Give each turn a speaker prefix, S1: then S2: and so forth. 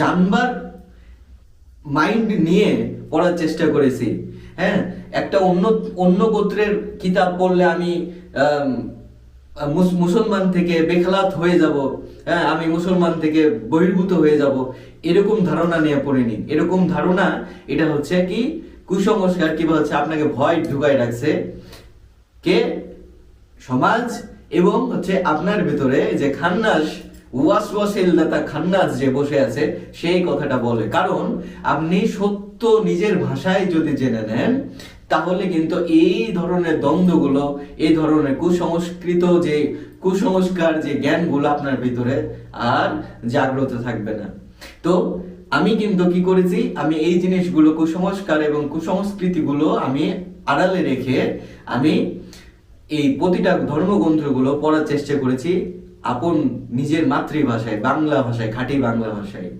S1: জানবার মাইন্ড নিয়ে পড়ার চেষ্টা করেছি। হ্যাঁ একটা অন্য অন্য গোত্রের কিতাব পড়লে আমি মুসলমান থেকে বেখলাত হয়ে যাব হ্যাঁ আমি মুসলমান থেকে বহির্ভূত হয়ে যাব, এরকম ধারণা নিয়ে পড়িনি। এরকম ধারণা, এটা হচ্ছে কি, কুসংস্কার কিংবা হচ্ছে আপনাকে ভয় ঢুকায় রাখছে কে? সমাজ এবং হচ্ছে আপনার ভিতরে যে খান্নাস ওয়াসওয়াসিল দাতা খান্নাস যে বসে আছে, সেই কথাটা বলে। কারণ, আপনি সত্য নিজের ভাষায় যদি জেনে নেন, তাহলে কিন্তু এই ধরনের দ্বন্দ্বগুলো, এই ধরনের কুসংস্কৃত যে কুসংস্কার, যে জ্ঞানগুলো আপনার ভিতরে আর জাগ্রত থাকবে না। তো, আমি কিন্তু কি করেছি, আমি এই জিনিসগুলো, কুসংস্কার এবং কুসংস্কৃতিগুলো আমি আড়ালে রেখে আমি এই প্রতিটা ধর্মগ্রন্থগুলো পড়ার চেষ্টা করেছি। আপন নিজের মাতৃভাষায় বাংলা ভাষায় খাঁটি বাংলা ভাষায়।